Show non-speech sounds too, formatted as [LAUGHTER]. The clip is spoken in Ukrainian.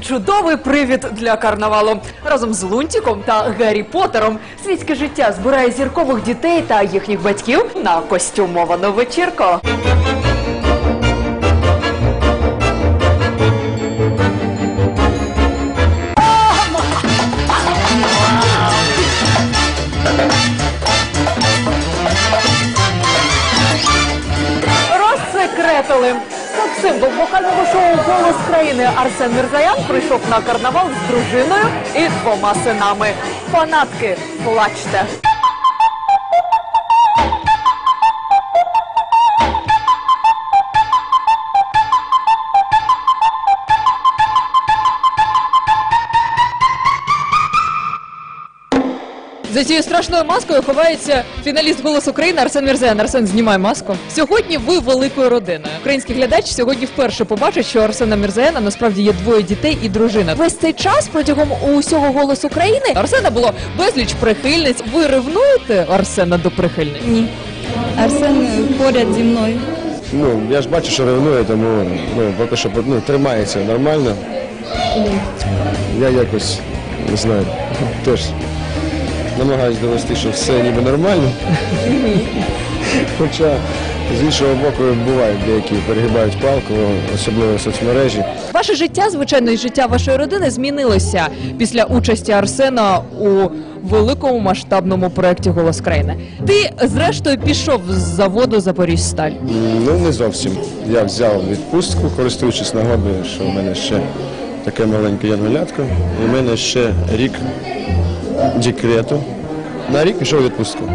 чудовий привід для карнавалу. Разом з Лунтіком та Гаррі Поттером світське життя збирає зіркових дітей та їхніх батьків на костюмовану вечірку. Розсекретили. Секс-символ вокального шоу Голос країни Арсен Мірзаян прийшов на карнавал з дружиною і двома синами. Фанатки, плачте. За цією страшною маскою ховається фіналіст «Голос України» Арсен Мірзаян. Арсен, знімай маску. Сьогодні ви великою родиною. Український глядач сьогодні вперше побачить, що у Арсена Мірзаяна насправді є двоє дітей і дружина. Весь цей час протягом усього «Голос України» Арсена було безліч прихильниць. Ви ревнуєте Арсена до прихильниць? Ні. Арсен поряд зі мною. Ну, я ж бачу, що ревнує, тому ну, поки що ну, тримається нормально. Я якось не знаю, [LAUGHS] теж намагаюся довести, що все ніби нормально. Хоча з іншого боку бувають деякі перегибають палку, особливо в соцмережі. Ваше життя, звичайно, і життя вашої родини змінилося після участі Арсена у великому масштабному проєкті Голос країни. Ти, зрештою, пішов з заводу Запоріжсталь. Ну, не зовсім. Я взяв відпустку, користуючись нагодою, що в мене ще таке маленьке янголятко, і в мене ще рік декрету. На рік пішов відпустку.